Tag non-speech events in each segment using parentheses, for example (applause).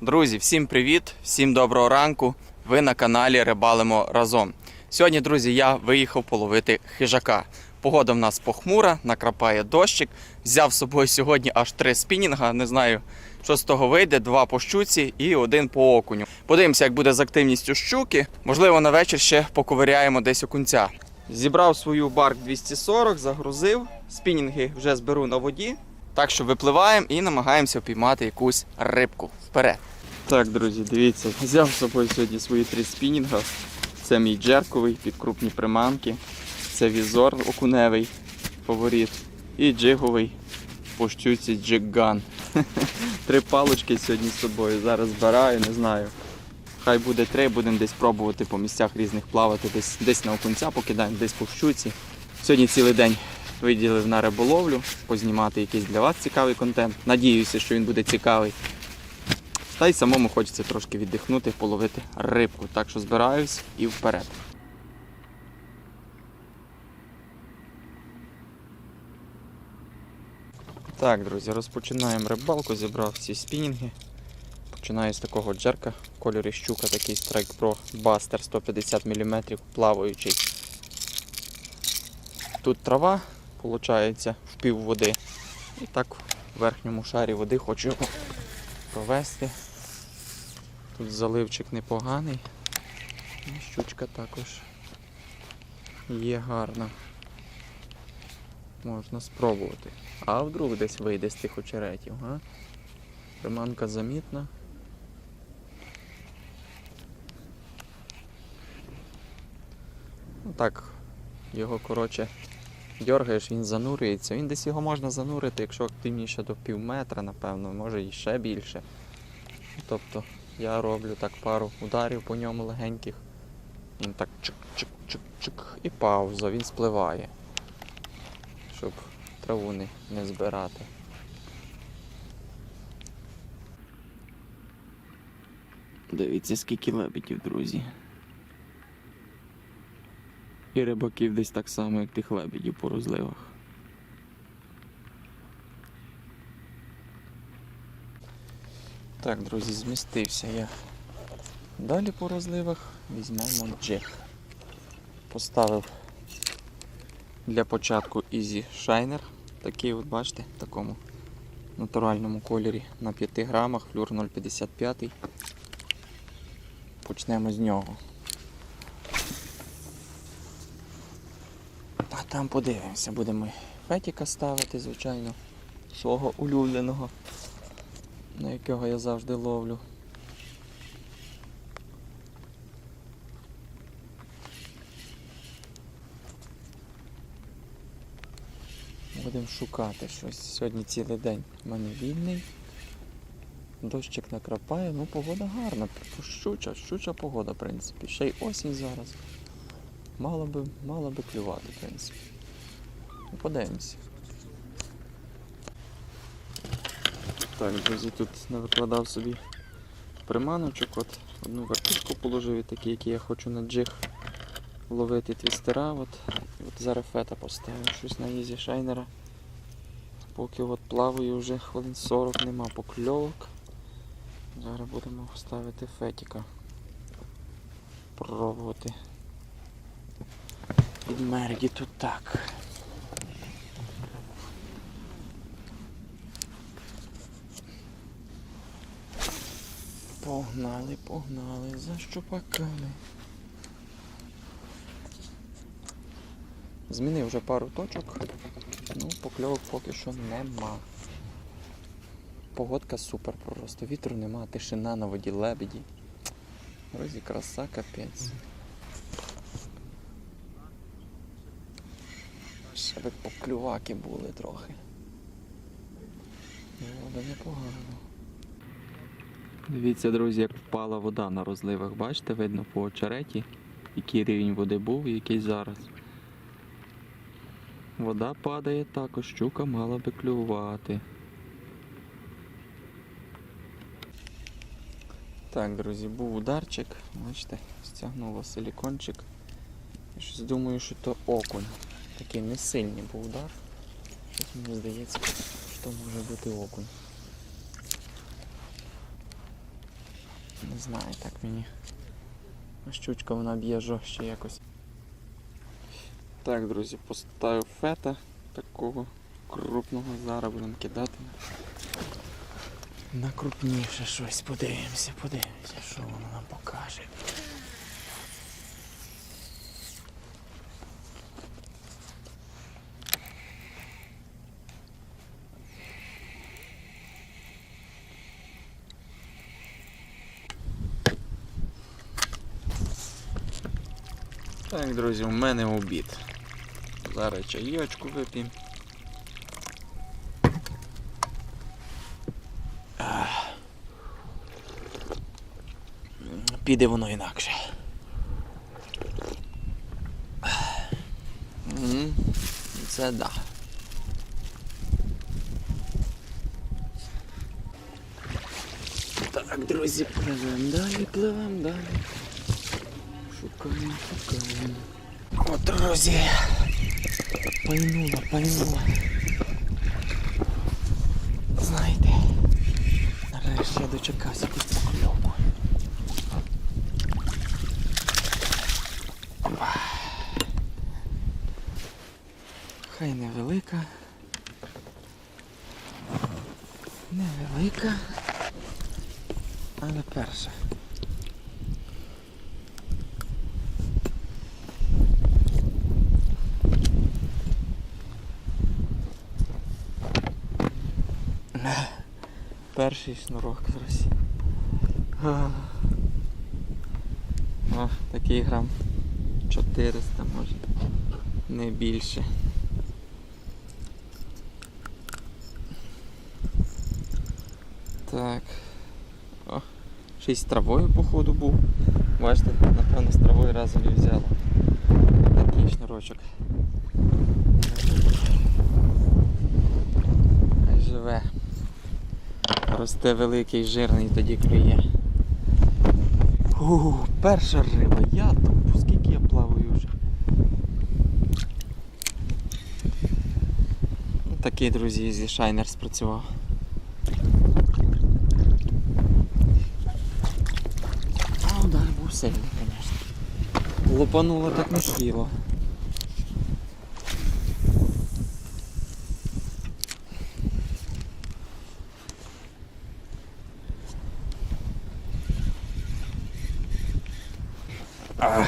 Друзі, всім привіт, всім доброго ранку. Ви на каналі Рибалимо разом. Сьогодні, друзі, я виїхав половити хижака. Погода в нас похмура, накрапає дощик. Взяв з собою сьогодні аж три спінінга. Не знаю, що з того вийде. Два по щуці і один по окуню. Подивимося, як буде з активністю щуки. Можливо, на вечір ще поковиряємо десь окунця. Зібрав свою барк 240, загрузив. Спінінги вже зберу на воді. Так що випливаємо і намагаємося впіймати якусь рибку. Вперед! Так, друзі, дивіться, взяв з собою сьогодні свої три спінінга. Це мій джерковий під крупні приманки. Це візор окуневий фаворит. І джиговий по щуці джигган. (laughs) Три палочки сьогодні з собою. Зараз збираю, не знаю. Хай буде три, будемо десь пробувати по місцях різних плавати, десь, десь на окунця покидаємо, десь по щуці. Сьогодні цілий день виділив на риболовлю, познімати якийсь для вас цікавий контент. Надіюся, що він буде цікавий. Та й самому хочеться трошки віддихнути, половити рибку. Так що збираюсь і вперед. Так, друзі, розпочинаємо рибалку, зібрав всі спінінги. Починаю з такого джерка в кольорі щука, такий Strike Pro Buster 150 мм плаваючий. Тут трава, виходить, в пів води. І так в верхньому шарі води хочу провести. Тут заливчик непоганий. І щучка також є гарна. Можна спробувати. А вдруг десь вийде з тих очеретів, га? Приманка замітна. Ну так, його коротше дергаєш, він занурюється. Він десь його можна занурити, якщо активніше до пів метра, напевно, може і ще більше. Тобто я роблю так пару ударів по ньому легеньких. Він так чик-чик-чик-чик і пауза, він спливає. Щоб траву не, не збирати. Дивіться, скільки лебедів, друзі. І рибаків десь так само, як тих лебедів по розливах. Так, друзі, змістився я. Далі по розливах візьмемо джиг. Поставив для початку Easy Shiner. Такий от, бачите, в такому натуральному кольорі на 5 грамах, флюр 0,55. Почнемо з нього. А там подивимося, будемо фетіка ставити, звичайно, свого улюбленого, на якого я завжди ловлю. Будемо шукати щось. Сьогодні цілий день в мене вільний. Дощик накрапає, ну погода гарна, щуча, щуча погода, в принципі. Ще й осінь зараз. Мало би, мало би клювати, в принципі. Ну. Так, друзі, тут навикладав собі приманочок, от одну вертушку положив, і такі, які я хочу на джиг ловити твістера. От, от зараз фета поставив щось на ізі шайнера. Поки от плаваю вже хвилин 40 нема покльовок. Зараз будемо ставити фетіка. Пробувати. Від мерді тут так. Погнали, погнали за щупаками. Змінив вже пару точок, ну покльовок поки що нема. Погодка супер просто, вітру нема, тишина на воді лебеді. Розі краса капець. Ще би поклюваки були трохи. Вода непогано. Дивіться, друзі, як впала вода на розливах. Бачите, видно по очереті, який рівень води був і який зараз. Вода падає також, щука мала би клювати. Так, друзі, був ударчик, бачите, стягнуло силікончик. Я щось думаю, що то окунь. Такий не сильний був удар. Щось мені здається, що може бути окунь. Не знаю, так мені. Щучка вона б'є жорстче якось. Так, друзі, поставив фета такого крупного зараз будемо кидати. На крупніше щось подивимося, подивимося, що воно нам покаже. Так, друзі, у мене обід. Зараз чайочку вип'ємо. Піде воно інакше. Це да. Так, друзі, пливемо далі, пливемо далі. Шукаємо, шукаємо. О, друзі. Пайнула, пайнула. Знаєте, нарешті я дочекався якусь покльовку. Хай невелика. Невелика. Але перша. Перший шнурок. А, О, такий грам 400 може. Не більше. Так. О, ще й з травою походу був. Бачите, напевно з травою разом і взяла. Такий шнурочок. Живе. Росте великий, жирний, тоді клює. Ууу, перша риба, я тут, скільки я плаваю вже. Такий, друзі, зі шайнер спрацював. А удар був сильний, звісно. Лопануло так не сліло. А.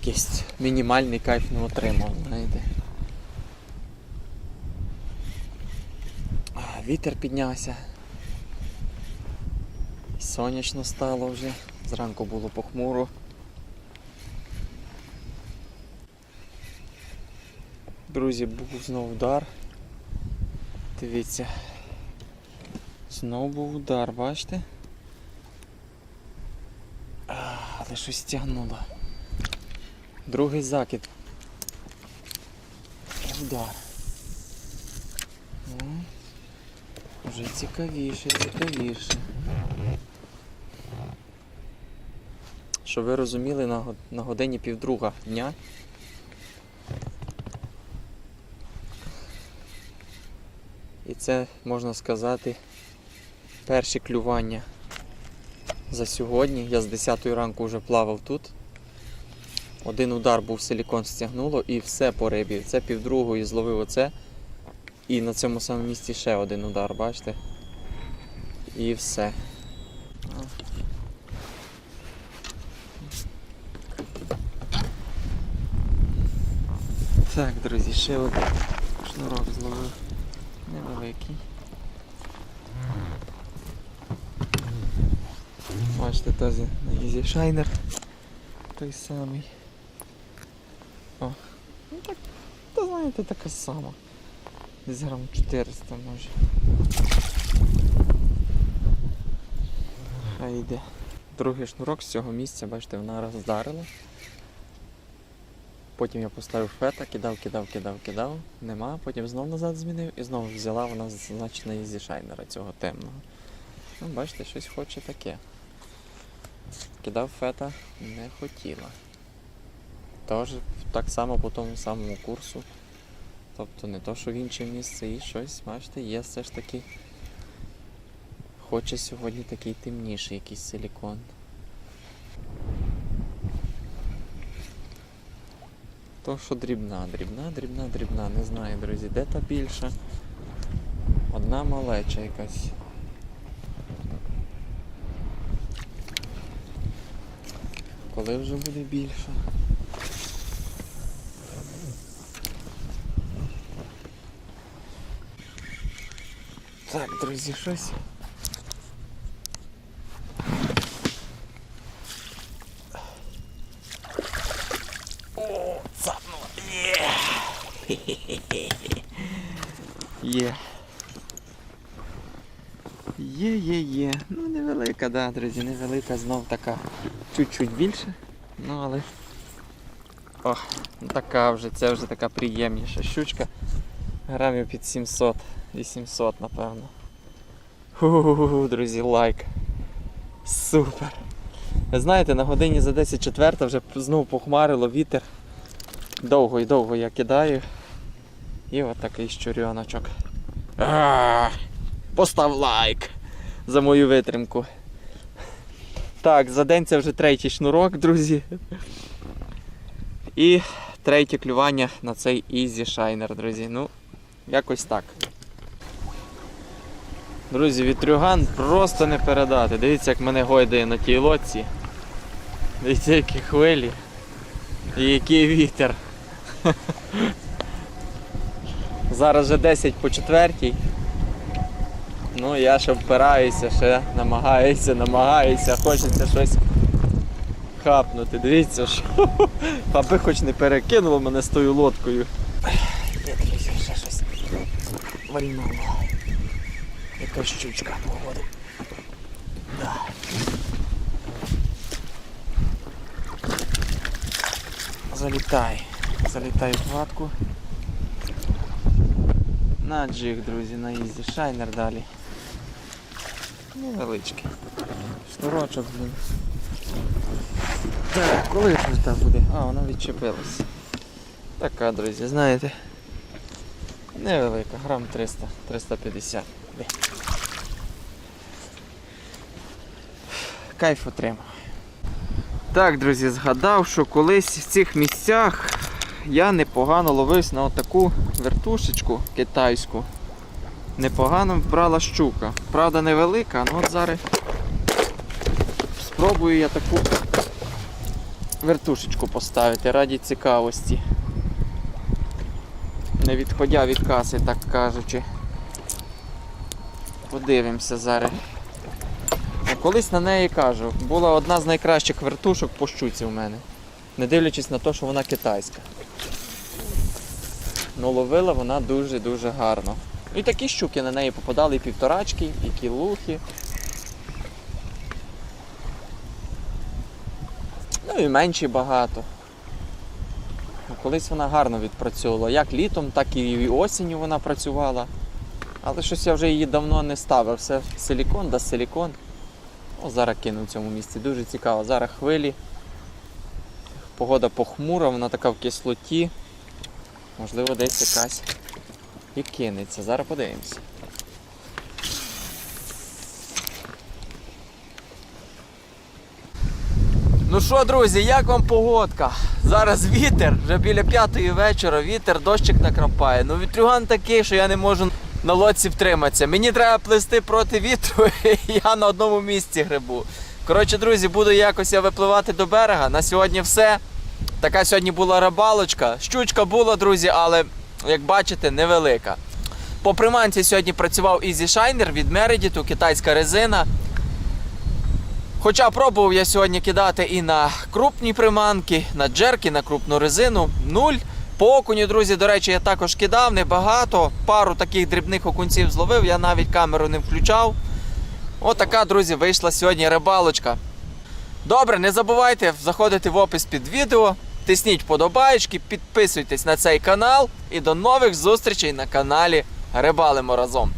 Якийсь мінімальний кайф не отримав, знаєте. Вітер піднявся. Сонячно стало вже. Зранку було похмуро. Друзі, був знову удар. Дивіться. Знову був удар, бачите? А, щось тягнуло. Другий закид. Удар. Ну, вже цікавіше, цікавіше. Щоб ви розуміли, на, на годині півдруга дня. І це, можна сказати, перші клювання за сьогодні. Я з 10 ранку вже плавав тут. Один удар був силікон стягнуло і все по рибі. Це півдругої зловив оце. І на цьому самому місці ще один удар, бачите? І все. Так, друзі, ще один шнурок зловив. Бачите, теж на Easy Shiner. Той самий. О. Ну так, та знаєте, така сама. Десь грам 400 може. Хай йде. Другий шнурок з цього місця, бачите, вона раз вдарила. Потім я поставив фета, кидав, кидав, кидав, кидав. Нема, потім знов назад змінив і знову взяла вона на Easy Shiner цього темного. Ну, бачите, щось хоче таке. Кидав фета, не хотіла. Тож так само по тому самому курсу. Тобто не то, що в інше місце і щось, бачите, є все ж таки. хоче сьогодні такий темніший якийсь силікон. То що дрібна, дрібна, дрібна, дрібна. Не знаю, друзі, де та більша. Одна малеча якась. Коли вже буде більше? Так, друзі, щось. О, цапнуло. Є. Є. Є, є, є. Ну, невелика, да, друзі, невелика, знов така чуть-чуть більше. Ну, але. О, ну така вже, це вже така приємніша щучка. Грамів під 700, 800, напевно. Ху-ху-ху, друзі, лайк. Супер. Знаєте, на годині за 10 четверта вже знову похмарило вітер. Довго і довго я кидаю. І от такий щурьоночок. Постав лайк за мою витримку. Так, за день це вже третій шнурок, друзі. І третє клювання на цей Easy Shiner, друзі. Ну, якось так. Друзі, вітрюган просто не передати. Дивіться, як мене гойдає на тій лодці. Дивіться, які хвилі. І який вітер. (laughs) Зараз вже 10 по четвертій. Ну, я ще впираюся, ще намагаюся, намагаюся, хочеться щось хапнути. Дивіться, що (laughs) аби хоч не перекинуло мене з тою лодкою. Ще щось вальнуло. Якась щучка погоди. Да. Залітай. Залітай в хватку. На джиг, друзі, на ізі. Шайнер далі. Невеличкий. Шнурочок, блін. Так, коли ж там буде? А, вона відчепилась. Така, друзі, знаєте. Невелика, грам 300, 350. Кайф отримав. Так, друзі, згадав, що колись в цих місцях я непогано ловився на отаку вертушечку китайську. Непогано брала щука. Правда невелика, але от зараз спробую я таку вертушечку поставити раді цікавості. Не відходя від каси, так кажучи. Подивимося зараз. Колись на неї кажу, була одна з найкращих вертушок по щуці в мене. Не дивлячись на те, що вона китайська. Ну ловила вона дуже-дуже гарно. І такі щуки на неї попадали і півторачки, і кілухи. Ну і менші багато. Колись вона гарно відпрацьовувала. Як літом, так і осінню вона працювала. Але щось я вже її давно не ставив. Все силікон да силікон. О, зараз кину в цьому місці. Дуже цікаво. Зараз хвилі. Погода похмура, вона така в кислоті. Можливо, десь якась і кинеться. Зараз подивимося. Ну що, друзі, як вам погодка? Зараз вітер, вже біля п'ятої вечора, вітер, дощик накрапає. Ну вітрюган такий, що я не можу на лодці втриматися. Мені треба плисти проти вітру, (laughs) і я на одному місці грибу. Коротше, друзі, буду якось я випливати до берега. На сьогодні все. Така сьогодні була рибалочка. Щучка була, друзі, але, як бачите, невелика. По приманці сьогодні працював Easy Shiner від Meredith, китайська резина. Хоча пробував я сьогодні кидати і на крупні приманки, на джерки, на крупну резину. Нуль. По окуню, друзі, до речі, я також кидав небагато. Пару таких дрібних окунців зловив, я навіть камеру не включав. Отака, друзі, вийшла сьогодні рибалочка. Добре, не забувайте заходити в опис під відео, тисніть вподобаєчки, підписуйтесь на цей канал і до нових зустрічей на каналі Рибалимо разом.